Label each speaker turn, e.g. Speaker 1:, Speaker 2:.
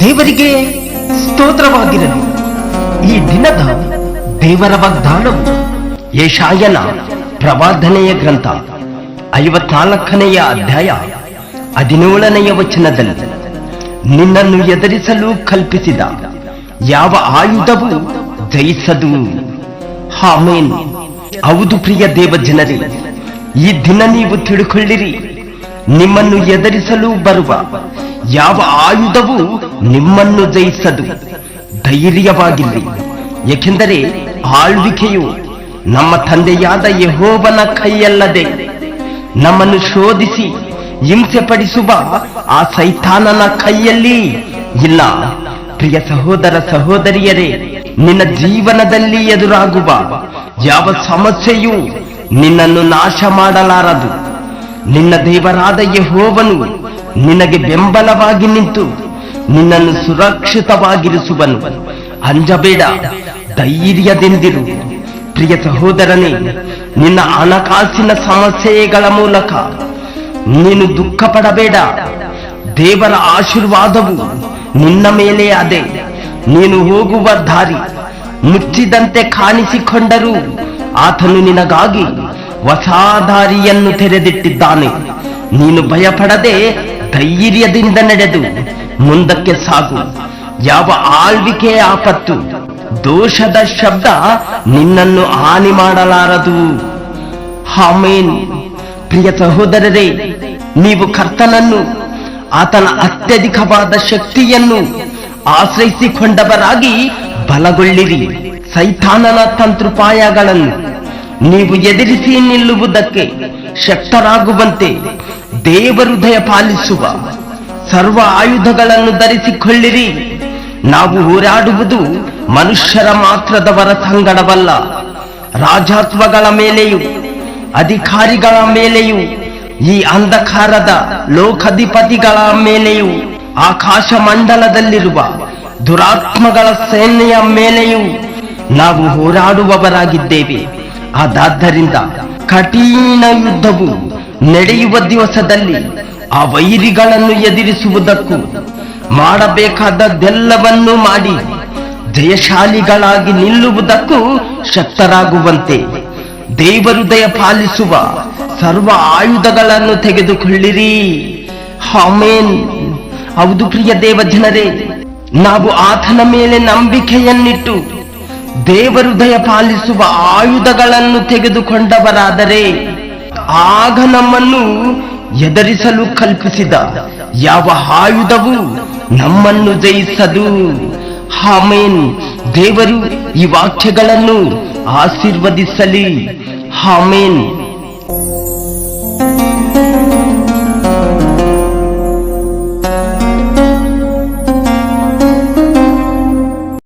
Speaker 1: ದೇವರಿಗೆ ಸ್ತೋತ್ರವಾಗಿರಲಿ. ಈ ದಿನದ ದೇವರ ವಾಗ್ದಾನವು ಯಶಾಯನ ಪ್ರವಾದನೆಯ ಗ್ರಂಥ, ಐವತ್ನಾಲ್ಕನೆಯ ಅಧ್ಯಾಯ, ಹದಿನೇಳನೆಯ ವಚನದಲ್ಲಿ. ನಿನ್ನನ್ನು ಎದುರಿಸಲು ಕಲ್ಪಿಸಿದ ಯಾವ ಆಯುಧವೂ ಜಯಿಸದು? ಹಾಮೇನ್ ಹೌದು ಪ್ರಿಯ ದೇವ ಜನರೇ ಈ ದಿನ ನೀವು ತಿಳುಕೊಳ್ಳಿರಿ, ನಿಮ್ಮನ್ನು ಎದುರಿಸಲು ಬರುವ ಯಾವ ಆಯುಧವು ನಿಮ್ಮನ್ನು ಜಯಿಸದು. ಧೈರ್ಯವಾಗಿರಿ, ಏಕೆಂದರೆ ಆಳ್ವಿಕೆಯು ನಮ್ಮ ತಂದೆಯಾದ ಯಹೋವನ ಕೈಯಲ್ಲದೆ ನಮ್ಮನ್ನು ಶೋಧಿಸಿ ಹಿಂಸೆ ಪಡಿಸುವ ಆ ಸೈತಾನನ ಕೈಯಲ್ಲಿ ಇಲ್ಲ. ಪ್ರಿಯ ಸಹೋದರ ಸಹೋದರಿಯರೇ, ನಿನ್ನ ಜೀವನದಲ್ಲಿ ಎದುರಾಗುವ ಯಾವ ಸಮಸ್ಯೆಯೂ ನಿನ್ನನ್ನು ನಾಶ ಮಾಡಲಾರದು. ನಿನ್ನ ದೇವರಾದ ಯಹೋವನು ನಿನಗೆ ಬೆಂಬಲವಾಗಿ ನಿಂತು ನಿನ್ನನ್ನು ಸುರಕ್ಷಿತವಾಗಿರಿಸುವನು. ಅಂಜಬೇಡ, ಧೈರ್ಯದಿಂದಿರು. ಪ್ರಿಯ ಸಹೋದರನೇ, ನಿನ್ನ ಹಣಕಾಸಿನ ಸಮಸ್ಯೆಗಳ ಮೂಲಕ ನೀನು ದುಃಖ ಪಡಬೇಡ ದೇವರ ಆಶೀರ್ವಾದವು ನಿನ್ನ ಮೇಲೆ ಅದೇ. ನೀನು ಹೋಗುವ ದಾರಿ ಮುಚ್ಚಿದಂತೆ ಕಾಣಿಸಿಕೊಂಡರೂ ಆತನು ನಿನಗಾಗಿ ಹೊಸ ದಾರಿಯನ್ನು ತೆರೆದಿಟ್ಟಿದ್ದಾನೆ. ನೀನು ಭಯಪಡದೆ ಧೈರ್ಯದಿಂದ ನಡೆದು ಮುಂದಕ್ಕೆ ಸಾಗು. ಯಾವ ಆಳ್ವಿಕೆ ಆಪತ್ತು, ದೋಷದ ಶಬ್ದ ನಿನ್ನನ್ನು ಹಾನಿ ಮಾಡಲಾರದು. ಹಾಮೇನ್ ಪ್ರಿಯ ಸಹೋದರರೇ, ನೀವು ಕರ್ತನನ್ನು, ಆತನ ಅತ್ಯಧಿಕವಾದ ಶಕ್ತಿಯನ್ನು ಆಶ್ರಯಿಸಿಕೊಂಡವರಾಗಿ ಬಲಗೊಳ್ಳಿರಿ. ಸೈತಾನನ ತಂತ್ರುಪಾಯಗಳನ್ನು ನೀವು ಎದುರಿಸಿ ನಿಲ್ಲುವುದಕ್ಕೆ ಶಕ್ತರಾಗುವಂತೆ ದೇವರುದಯ ಪಾಲಿಸುವ ಸರ್ವ ಆಯುಧಗಳನ್ನು ಧರಿಸಿಕೊಳ್ಳಿರಿ. ನಾವು ಹೋರಾಡುವುದು ಮನುಷ್ಯರ ಮಾತ್ರದವರ ಸಂಗಡವಲ್ಲ. ರಾಜತ್ವಗಳ ಮೇಲೆಯೂ, ಅಧಿಕಾರಿಗಳ ಮೇಲೆಯೂ, ಈ ಅಂಧಕಾರದ ಲೋಕಾಧಿಪತಿಗಳ ಮೇಲೆಯೂ ಆಕಾಶ ಮಂಡಲದಲ್ಲಿರುವ ದುರಾತ್ಮಗಳ ಸೇನೆಯ ಮೇಲೆಯೂ ನಾವು ಹೋರಾಡುವವರಾಗಿದ್ದೇವೆ. ಅದಾದ್ದರಿಂದ ಕಠಿಣ ಯುದ್ಧವು ನಡೆಯುವ ದಿವಸದಲ್ಲಿ ಆ ವೈರಿಗಳನ್ನು ಎದುರಿಸುವುದಕ್ಕೂ ಮಾಡಬೇಕಾದದ್ದೆಲ್ಲವನ್ನೂ ಮಾಡಿ ಜಯಶಾಲಿಗಳಾಗಿ ನಿಲ್ಲುವುದಕ್ಕೂ ಶಕ್ತರಾಗುವಂತೆ ದೇವರುದಯ ಪಾಲಿಸುವ ಸರ್ವ ಆಯುಧಗಳನ್ನು ತೆಗೆದುಕೊಳ್ಳಿರಿ. ಹಾಮೇನ್ ಹೌದು ಪ್ರಿಯ ದೇವ ಜನರೇ ನಾವು ಆತನ ಮೇಲೆ ನಂಬಿಕೆಯನ್ನಿಟ್ಟು ದೇವರುದಯ ಪಾಲಿಸುವ ಆಯುಧಗಳನ್ನು ತೆಗೆದುಕೊಂಡವರಾದರೆ ಆಗ ನಮ್ಮನ್ನು ಎದರಿಸಲು ಕಲ್ಪಿಸಿದ ಯಾವ ಆಯುಧವು ನಮ್ಮನ್ನು ಜಯಿಸದು. ಹಾಮೇನ್ ದೇವರು ಈ ವಾಕ್ಯಗಳನ್ನು ಆಶೀರ್ವದಿಸಲಿ. ಹಾಮೇನ್